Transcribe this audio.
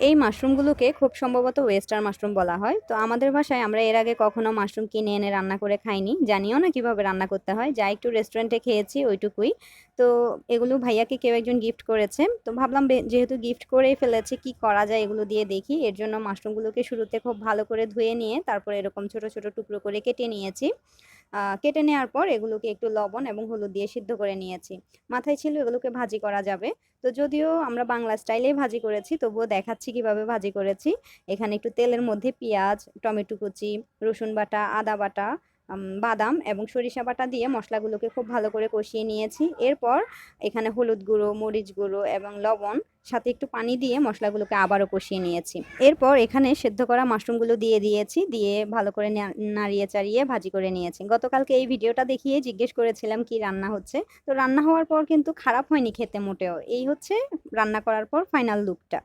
এই মাশরুমগুলোকে খুব সম্ভবত ওয়েস্টার মাশরুম বলা হয়। তো আমাদের ভাষায় আমরা এর আগে কখনো মাশরুম কিনে এনে রান্না করে খাইনি। জানিও না কীভাবে রান্না করতে হয়। যা একটু রেস্টুরেন্টে খেয়েছি ওইটুকুই। তো এগুলো ভাইয়াকে কেউ একজন গিফট করেছে। তো ভাবলাম যেহেতু গিফট করেই ফেলেছে, কি করা যায় এগুলো দিয়ে দেখি। এর জন্য মাশরুমগুলোকে শুরুতে খুব ভালো করে ধুয়ে নিয়ে তারপর এরকম ছোট ছোট টুকরো করে কেটে নিয়েছি। কেটে নেওয়ার পর এগুলোকে একটু লবণ এবং হলুদ দিয়ে সিদ্ধ করে নিয়েছি। মাথায় ছিল এগুলোকে ভাজি করা যাবে। তো যদিও আমরা বাংলা স্টাইলেই ভাজি করেছি, তবুও দেখাচ্ছি কীভাবে ভাজি করেছি। এখানে একটু তেলের মধ্যে পেঁয়াজ, টমেটো কুচি, রসুন বাটা, আদা বাটা বাদাম এবং সরিষা বাটা দিয়ে মশলাগুলোকে খুব ভালো করে কষিয়ে নিয়েছি। এরপর এখানে হলুদ গুঁড়ো, মরিচ গুঁড়ো এবং লবণ সাথে একটু পানি দিয়ে মশলাগুলোকে আবারও কষিয়ে নিয়েছি। এরপর এখানে সেদ্ধ করা মাশরুমগুলো দিয়ে দিয়েছি, দিয়ে ভালো করে নাড়িয়ে চাড়িয়ে ভাজি করে নিয়েছি। গতকালকে এই ভিডিওটা দেখিয়ে জিজ্ঞেস করেছিলাম কি রান্না হচ্ছে। তো রান্না হওয়ার পর কিন্তু খারাপ হয়নি খেতে মোটেও। এই হচ্ছে রান্না করার পর ফাইনাল লুকটা